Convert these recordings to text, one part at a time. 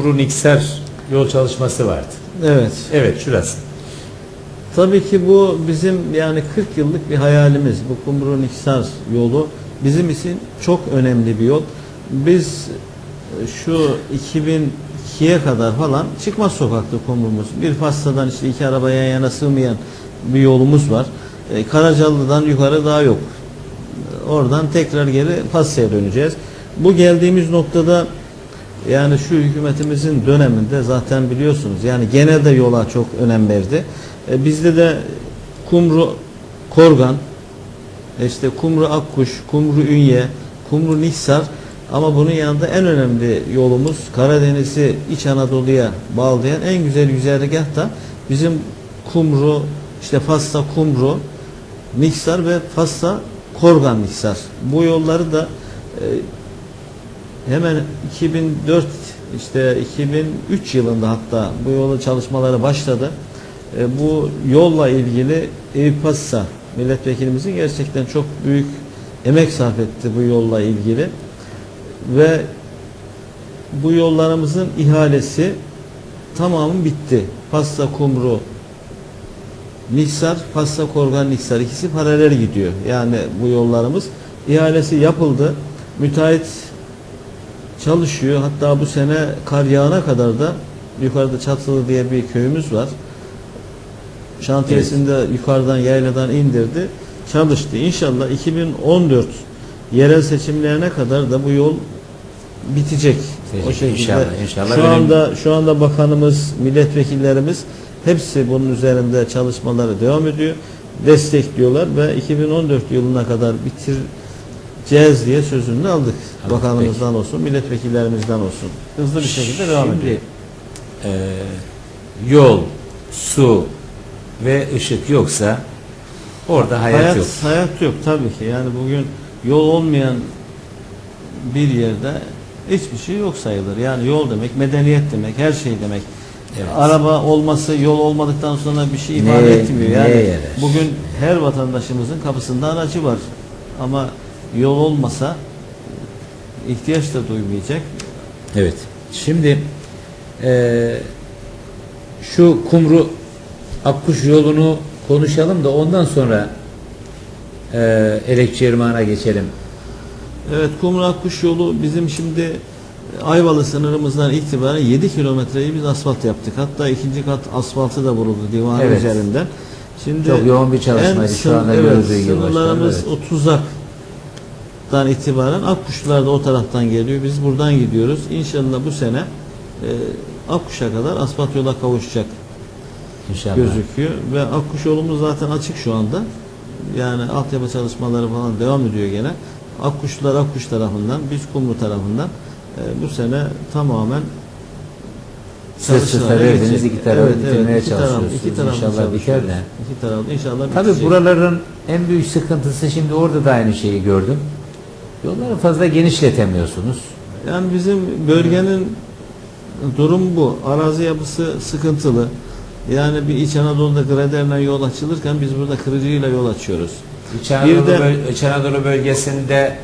Burun İksar yol çalışması vardı. Evet. Evet şurası. Tabii ki bu bizim yani 40 yıllık bir hayalimiz. Bu Kumru Niksar yolu bizim için çok önemli bir yol. Biz e, şu 2002'ye kadar falan çıkmaz sokaktı Kumru'muz. Bir Fassa'dan işte iki araba yan yana sığmayan bir yolumuz var. E, Karacalı'dan yukarı daha yok. E, Oradan tekrar geri Fassa'ya döneceğiz. Bu geldiğimiz noktada yani şu hükümetimizin döneminde zaten biliyorsunuz yani gene de yola çok önem verdi. E, bizde de Kumru Korgan, işte Kumru Akkuş, Kumru Ünye, Kumru Nihsar ama bunun yanında en önemli yolumuz Karadeniz'i İç Anadolu'ya bağlayan en güzel güzergah da bizim Kumru, işte Fas'ta Kumru, Nihsar ve Fas'ta Korgan Nihsar. Bu yolları da e, hemen 2004 işte 2003 yılında hatta bu yolu çalışmaları başladı. E, bu yolla ilgili Eyüp Passa milletvekilimizin gerçekten çok büyük emek sarf etti bu yolla ilgili ve bu yollarımızın ihalesi tamamı bitti. Passa Kumru Niksar, Passa Korgan Niksar ikisi paralel gidiyor. Yani bu yollarımız ihalesi yapıldı. Müteahhit çalışıyor. Hatta bu sene kar yağana kadar da yukarıda Çatılı diye bir köyümüz var. Şantiyesinde yukarıdan yayladan indirdi. Çalıştı. İnşallah 2014 yerel seçimlerine kadar da bu yol bitecek. Bitecek. O şekilde. İnşallah, inşallah. Şu anda şu anda bakanımız, milletvekillerimiz hepsi bunun üzerinde çalışmaları devam ediyor. Destekliyorlar ve 2014 yılına kadar bitireceğiz diye sözünü aldık. Tamam, Bakanımızdan olsun, milletvekillerimizden olsun. Hızlı bir şekilde devam Şimdi, ediyor. e, yol, su ve ışık yoksa orada hayat, hayat, yok. hayat yok tabii ki. Yani bugün yol olmayan bir yerde hiçbir şey yok sayılır. Yani yol demek medeniyet demek, her şey demek. Evet. Araba olması yol olmadıktan sonra bir şey ifade etmiyor. Yani bugün her vatandaşımızın kapısında aracı var. Ama yol olmasa ihtiyaç da duymayacak. Evet. Şimdi e, şu kumru akkuş yolunu konuşalım da ondan sonra e, Elekçi Irmağı'na geçelim. Evet kumru akkuş yolu bizim şimdi Ayvalı sınırımızdan itibaren 7 kilometreyi biz asfalt yaptık. Hatta ikinci kat asfaltı da vuruldu divan evet. üzerinden. Şimdi Çok yoğun bir çalışmaydı şu anda evet, görüldüğü gibi. Sınırlarımız evet. 30'a dan itibaren akkuşlar da o taraftan geliyor. Biz buradan gidiyoruz. İnşallah bu sene e, akkuşa kadar asfalt yola kavuşacak İnşallah. gözüküyor. Ve akkuş yolumuz zaten açık şu anda. Yani altyapı çalışmaları falan devam ediyor gene. Akkuşlar Akkuş tarafından, biz Kumru tarafından e, bu sene tamamen Siz söylediğiniz iki tarafı evet, bitirmeye evet, iki çalışıyorsunuz. Taraf, iki taraf inşallah biter de. İki taraf, inşallah Tabii bitecek. buraların en büyük sıkıntısı şimdi orada da aynı şeyi gördüm. Yolları fazla genişletemiyorsunuz. Yani bizim bölgenin durum bu. Arazi yapısı sıkıntılı. Yani bir İç Anadolu'da graderle yol açılırken biz burada kırıcıyla yol açıyoruz. İç Anadolu, Bir de- böl- İç Anadolu bölgesinde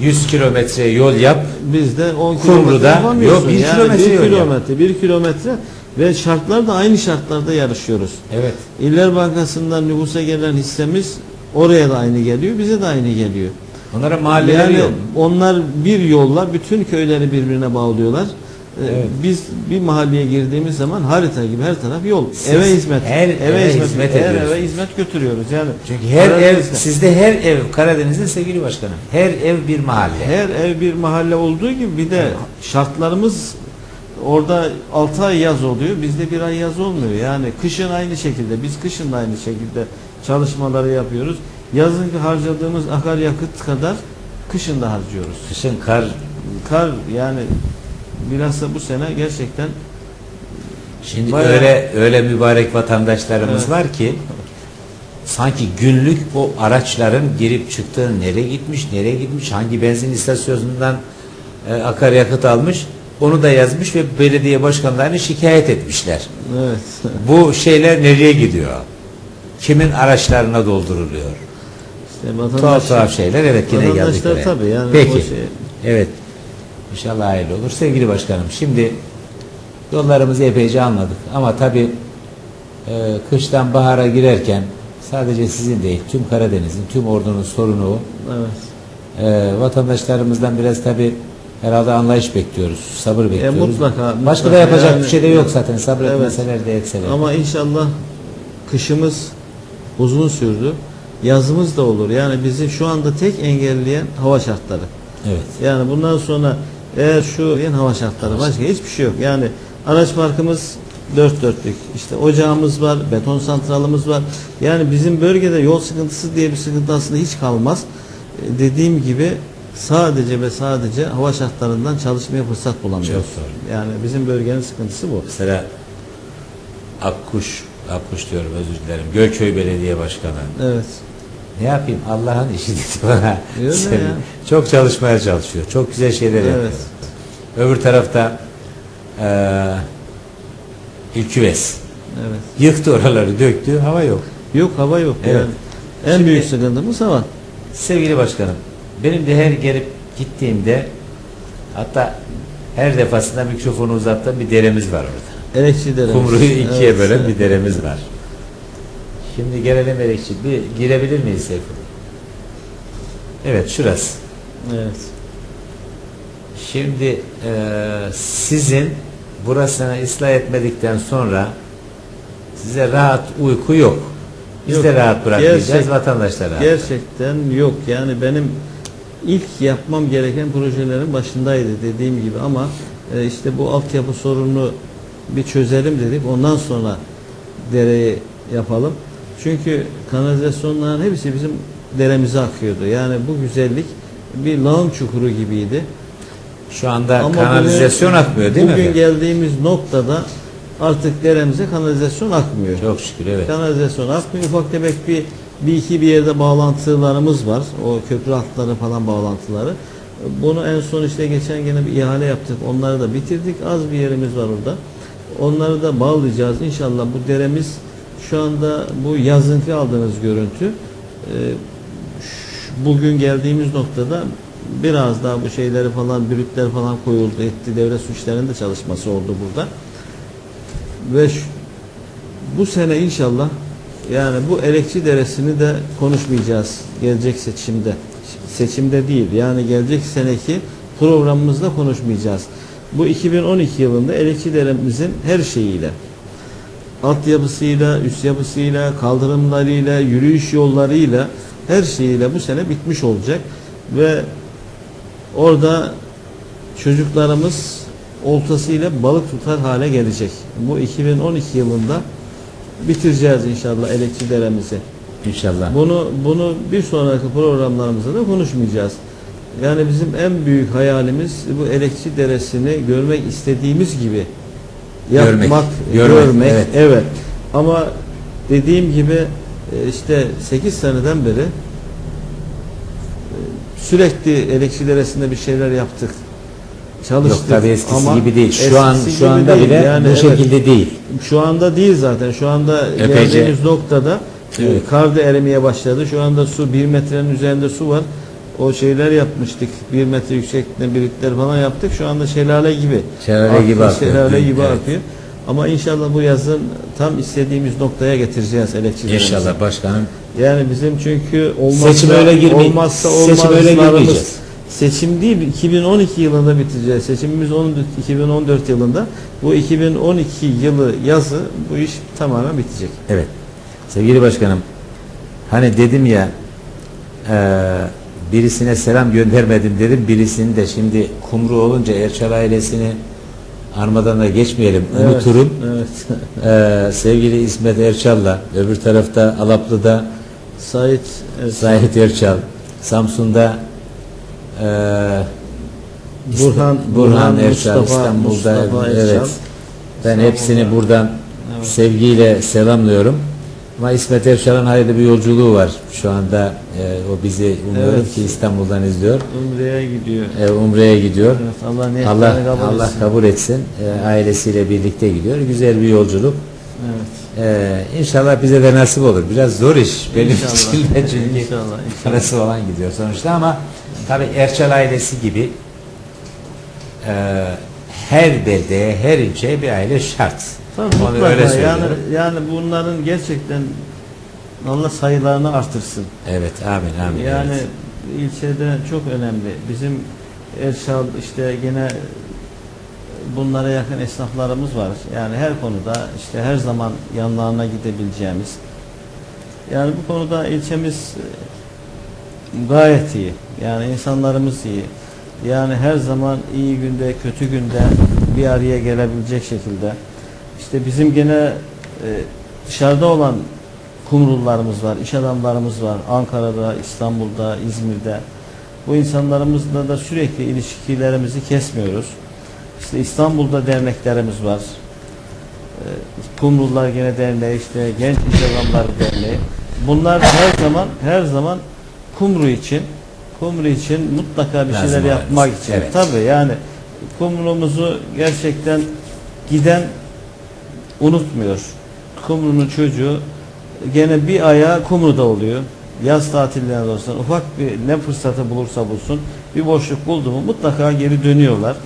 100 kilometre yol yap. Bizde 10 Kumru'da kilometre yapamıyorsun. yok, bir yani kilometre bir yol kilometre, bir kilometre ve şartlar da aynı şartlarda yarışıyoruz. Evet. İller Bankası'ndan nüfusa gelen hissemiz oraya da aynı geliyor, bize de aynı geliyor. Onlara mahalleleri yani yok. onlar bir yolla bütün köyleri birbirine bağlıyorlar. Ee, Evet. Biz bir mahalleye girdiğimiz zaman harita gibi her taraf yol. Siz eve hizmet. her eve hizmet her ediyorsunuz. eve hizmet götürüyoruz. Yani Çünkü her ev, sizde her ev Karadeniz'de sevgili başkanım. Her ev bir mahalle. her ev bir mahalle olduğu gibi bir de şartlarımız orada 6 ay yaz oluyor. Bizde bir ay yaz olmuyor. Yani kışın aynı şekilde. Biz kışın da aynı şekilde çalışmaları yapıyoruz. Yazın harcadığımız akaryakıt kadar kışın da harcıyoruz. Kışın kar Kar yani bilhassa bu sene gerçekten Şimdi Bayağı- öyle öyle mübarek vatandaşlarımız Evet. var ki sanki günlük o araçların girip çıktığı nereye gitmiş, nereye gitmiş, hangi benzin istasyonundan e, akaryakıt almış onu da yazmış ve belediye başkanlarını şikayet etmişler. evet. Bu şeyler nereye gidiyor? Kimin araçlarına dolduruluyor? İşte Tuhaf vatandaş, tuhaf şeyler evet yine geldik oraya. tabii yani Peki. şey- Evet. İnşallah hayırlı olur. Sevgili başkanım şimdi Yollarımızı epeyce anladık. Ama tabii e, kıştan bahara girerken sadece sizin değil, tüm Karadeniz'in, tüm ordunun sorunu o. Evet. E, vatandaşlarımızdan biraz tabii herhalde anlayış bekliyoruz, sabır bekliyoruz. mutlaka, Başka mutlaka. da yapacak Yani- bir şey de yok zaten. Sabretmeseler Evet. de etseler. Ama inşallah kışımız uzun sürdü. Yazımız da olur. Yani bizi şu anda tek engelleyen hava şartları. Evet. Yani bundan sonra eğer şu yani hava şartları başka hiçbir şey yok. Yani araç parkımız dört dörtlük. İşte ocağımız var, beton santralımız var. Yani bizim bölgede yol sıkıntısı diye bir sıkıntı aslında hiç kalmaz. E, Dediğim gibi sadece ve sadece hava şartlarından çalışmaya fırsat bulamıyoruz. Çok doğru. Yani bizim bölgenin sıkıntısı bu. Mesela Akkuş, Akkuş diyorum özür dilerim. Gölköy Belediye Başkanı. Evet. Ne yapayım Allah'ın işi dedi bana. Ya. Çok çalışmaya çalışıyor. Çok güzel şeyler yapıyor. Evet. Öbür tarafta eee İlküves. Evet. Yıktı oraları, döktü. Hava yok. Yok hava yok. Evet. Yani en Şimdi- büyük sıkıntımız hava. Sevgili başkanım, benim de her gelip gittiğimde hatta her defasında mikrofonu uzattığım bir deremiz var orada. Elekçi deremiz. Kumru'yu ikiye Evet, bölen bir deremiz var. Şimdi gelelim Elekçi. Bir girebilir miyiz Seyfullah? Evet şurası. Evet. Şimdi eee, sizin burasını ıslah etmedikten sonra size rahat uyku yok. Biz Yok. de rahat bırakmayacağız, Gerçek- vatandaşlar rahat. Gerçekten yok. Yani benim ilk yapmam gereken projelerin başındaydı dediğim gibi ama e, işte bu altyapı sorununu bir çözelim dedik. Ondan sonra dereyi yapalım. Çünkü kanalizasyonların hepsi bizim deremize akıyordu. Yani bu güzellik bir lağım çukuru gibiydi. Şu anda Ama kanalizasyon bugün- akmıyor değil mi? Bugün geldiğimiz noktada artık deremize kanalizasyon akmıyor. Çok şükür evet. Kanalizasyon akmıyor. Ufak tefek bir, bir iki bir yerde bağlantılarımız var. O köprü hatları falan bağlantıları. Bunu en son işte geçen gene bir ihale yaptık. Onları da bitirdik. Az bir yerimiz var orada. Onları da bağlayacağız. İnşallah bu deremiz şu anda bu yazınkı aldığınız görüntü e, bugün geldiğimiz noktada biraz daha bu şeyleri falan brütler falan koyuldu etti. Devlet su işlerinin de çalışması oldu burada. Ve bu sene inşallah yani bu elekçi deresini de konuşmayacağız gelecek seçimde. Seçimde değil yani gelecek seneki programımızda konuşmayacağız. Bu 2012 yılında elekçi deremizin her şeyiyle altyapısıyla, üst yapısıyla, kaldırımlarıyla, yürüyüş yollarıyla her şeyiyle bu sene bitmiş olacak ve orada çocuklarımız oltasıyla balık tutar hale gelecek. Bu 2012 yılında bitireceğiz inşallah elekçi deremizi. İnşallah. Bunu bunu bir sonraki programlarımızda da konuşmayacağız. Yani bizim en büyük hayalimiz bu elekçi deresini görmek istediğimiz gibi yapmak, görmek, görmek. evet. evet. Ama dediğim gibi e, işte 8 seneden beri e, sürekli elekçi deresinde bir şeyler yaptık. Çalıştık. Yok tabii eskisi ama gibi değil. Şu an şu anda değil. bile Yani bu evet. şekilde değil. Şu anda değil zaten. Şu anda Epeyce. geldiğimiz noktada e, Evet. kar da erimeye başladı. Şu anda su bir metrenin üzerinde su var. O şeyler yapmıştık. Bir metre yüksekliğinde birikler falan yaptık. Şu anda şelale gibi. Şelale gibi akıyor. Şelale gibi Evet. akıyor. Ama inşallah bu yazın tam istediğimiz noktaya getireceğiz elekçilerimizi. İnşallah başkanım. Yani bizim çünkü olmazsa, Seçim öyle girmey- olmazsa seçim öyle girmeyeceğiz. seçim değil 2012 yılında biteceğiz. Seçimimiz 14 2014 yılında. Bu 2012 yılı yazı bu iş tamamen bitecek. Evet. Sevgili başkanım. Hani dedim ya eee, birisine selam göndermedim dedim. Birisini de şimdi kumru olunca Erçal ailesini armadan da geçmeyelim. Unuturum. Evet. Eee, sevgili İsmet Erçal'la öbür tarafta Alaplı'da Sait evet. Zahit Erçal, Samsun'da eee Burhan, Burhan Erçal Mustafa, İstanbul'da Mustafa evet. Erçal. Ben İstanbul'da. hepsini buradan Evet. sevgiyle selamlıyorum. Ama İsmet Erçal'ın hayırlı bir yolculuğu var. Şu anda e, o bizi umuyorum Evet. ki İstanbul'dan izliyor. Umre'ye gidiyor. E, Umre'ye gidiyor. Evet, Allah Allah kabul Allah etsin. kabul etsin. E, ailesiyle birlikte gidiyor. Güzel bir yolculuk. Evet. E, inşallah bize de nasip olur. Biraz zor iş benim İnşallah. için de çünkü İnşallah, inşallah. parası olan gidiyor sonuçta ama tabi Erçal ailesi gibi e, her beldeye, her ilçeye bir aile şart. Tabii Onu mutlaka öyle yani, söylüyorum. yani bunların gerçekten Allah sayılarını artırsın. Evet, amin, amin. Yani evet. ilçede çok önemli. Bizim Erşal işte gene bunlara yakın esnaflarımız var. Yani her konuda işte her zaman yanlarına gidebileceğimiz. Yani bu konuda ilçemiz gayet iyi. Yani insanlarımız iyi. Yani her zaman iyi günde, kötü günde bir araya gelebilecek şekilde. İşte bizim gene e, dışarıda olan kumrullarımız var, iş adamlarımız var. Ankara'da, İstanbul'da, İzmir'de. Bu insanlarımızla da sürekli ilişkilerimizi kesmiyoruz. İşte İstanbul'da derneklerimiz var. Ee, Kumrullar Gene Derneği, işte Genç İş Adamları Derneği. Bunlar her zaman her zaman Kumru için Kumru için mutlaka bir Lazım şeyler olan yapmak için. Evet. Tabii yani Kumru'muzu gerçekten giden unutmuyor. Kumru'nun çocuğu gene bir ayağı Kumru'da oluyor. Yaz tatillerinde olsun ufak bir ne fırsatı bulursa bulsun bir boşluk buldu mu mutlaka geri dönüyorlar.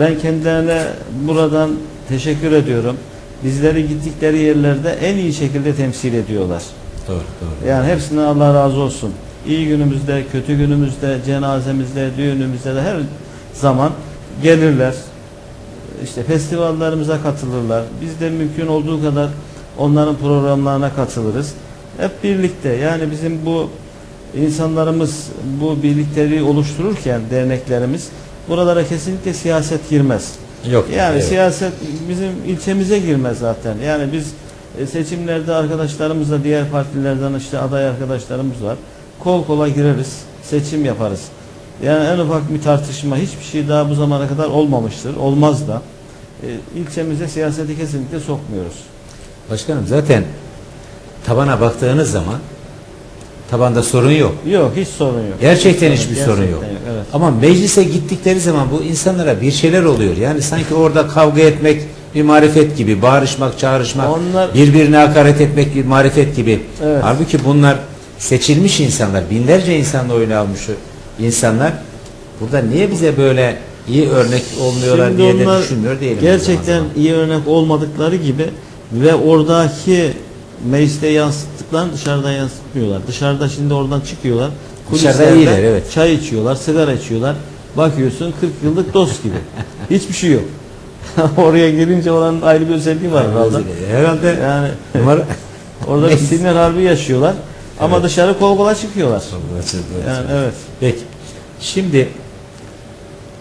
Ben kendilerine buradan teşekkür ediyorum. Bizleri gittikleri yerlerde en iyi şekilde temsil ediyorlar. Doğru, doğru. Yani hepsinden Allah razı olsun. İyi günümüzde, kötü günümüzde, cenazemizde, düğünümüzde de her zaman gelirler. İşte festivallerimize katılırlar. Biz de mümkün olduğu kadar onların programlarına katılırız. Hep birlikte yani bizim bu insanlarımız bu birlikteliği oluştururken derneklerimiz buralara kesinlikle siyaset girmez. Yok. Yani evet. siyaset bizim ilçemize girmez zaten. Yani biz e, seçimlerde arkadaşlarımızla diğer partilerden işte aday arkadaşlarımız var. Kol kola gireriz, seçim yaparız. Yani en ufak bir tartışma hiçbir şey daha bu zamana kadar olmamıştır. Olmaz da. E, ilçemize siyaseti kesinlikle sokmuyoruz. Başkanım zaten tabana baktığınız zaman tabanda sorun yok. Yok hiç sorun yok. Gerçekten Hiç hiçbir gerçekten sorun yok. Evet. Ama meclise gittikleri zaman bu insanlara bir şeyler oluyor. Yani sanki orada kavga etmek bir marifet gibi, bağırışmak, çağrışmak, Onlar- birbirine hakaret etmek bir marifet gibi. Evet. Halbuki bunlar seçilmiş insanlar, binlerce insanla oyunu almış insanlar. Burada niye bize böyle iyi örnek olmuyorlar Şimdi diye de düşünmüyor değilim. Gerçekten zaman iyi örnek olmadıkları gibi ve oradaki mecliste yansıttıklarını dışarıda yansıtmıyorlar. Dışarıda şimdi oradan çıkıyorlar. Dışarıda iyiler, evet. Çay içiyorlar, sigara içiyorlar. Bakıyorsun 40 yıllık dost gibi. Hiçbir şey yok. Oraya gelince oranın ayrı bir özelliği var herhalde. Herhalde Yani numara orada bir sinir harbi yaşıyorlar. Ama dışarı kol kola çıkıyorlar. Yani evet. Peki. Şimdi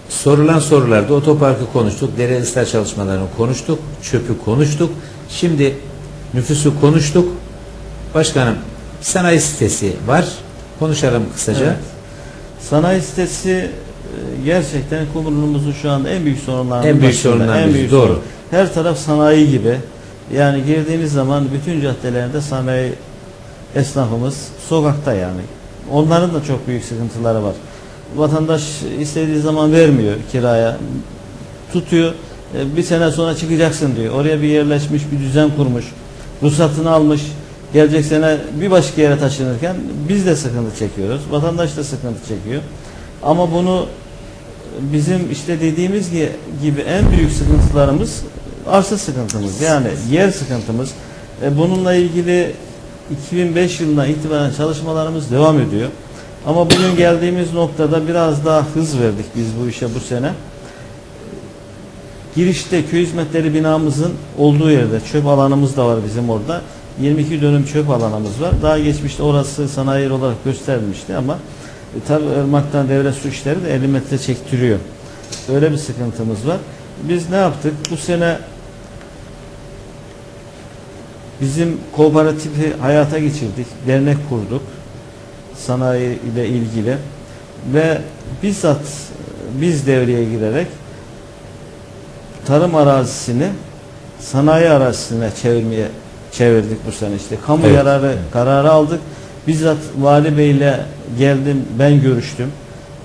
sorulan sorularda otoparkı konuştuk, dere ıslah çalışmalarını konuştuk, çöpü konuştuk. Şimdi nüfusu konuştuk. Başkanım sanayi sitesi var. Konuşalım kısaca. Evet. Sanayi sitesi e, gerçekten Kumru'numuzun şu anda en büyük sorunlarından En büyük başında. sorunlardan En büyük doğru. sorun. Her taraf sanayi gibi. Yani girdiğiniz zaman bütün caddelerde sanayi esnafımız sokakta yani. Onların da çok büyük sıkıntıları var. Vatandaş istediği zaman vermiyor kiraya. Tutuyor. e, Bir sene sonra çıkacaksın diyor. Oraya bir yerleşmiş, bir düzen kurmuş. Ruhsatını almış. Gelecek sene bir başka yere taşınırken biz de sıkıntı çekiyoruz. Vatandaş da sıkıntı çekiyor. Ama bunu bizim işte dediğimiz gi- gibi en büyük sıkıntılarımız arsa sıkıntımız. Yani yer sıkıntımız. E, Bununla ilgili 2005 yılından itibaren çalışmalarımız devam ediyor. Ama bugün geldiğimiz noktada biraz daha hız verdik biz bu işe bu sene. Girişte köy hizmetleri binamızın olduğu yerde çöp alanımız da var bizim orada. 22 dönüm çöp alanımız var. Daha geçmişte orası sanayi olarak gösterilmişti ama e, tabi ırmaktan devre su işleri de 50 metre çektiriyor. Öyle bir sıkıntımız var. Biz ne yaptık? Bu sene bizim kooperatifi hayata geçirdik. Dernek kurduk. Sanayi ile ilgili ve bizzat biz devreye girerek tarım arazisini sanayi arazisine çevirmeye çevirdik bu sene işte. Kamu Evet. yararı kararı aldık. Bizzat Vali Bey ile geldim, ben görüştüm.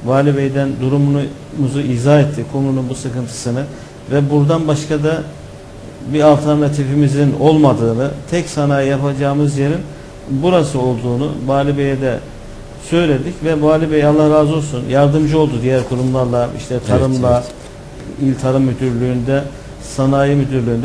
Vali Bey'den durumumuzu izah etti, konunun bu sıkıntısını ve buradan başka da bir alternatifimizin olmadığını, tek sanayi yapacağımız yerin burası olduğunu Vali Bey'e de söyledik ve Vali Bey Allah razı olsun yardımcı oldu diğer kurumlarla, işte tarımla, İl Tarım Müdürlüğü'nde, Sanayi Müdürlüğü'nde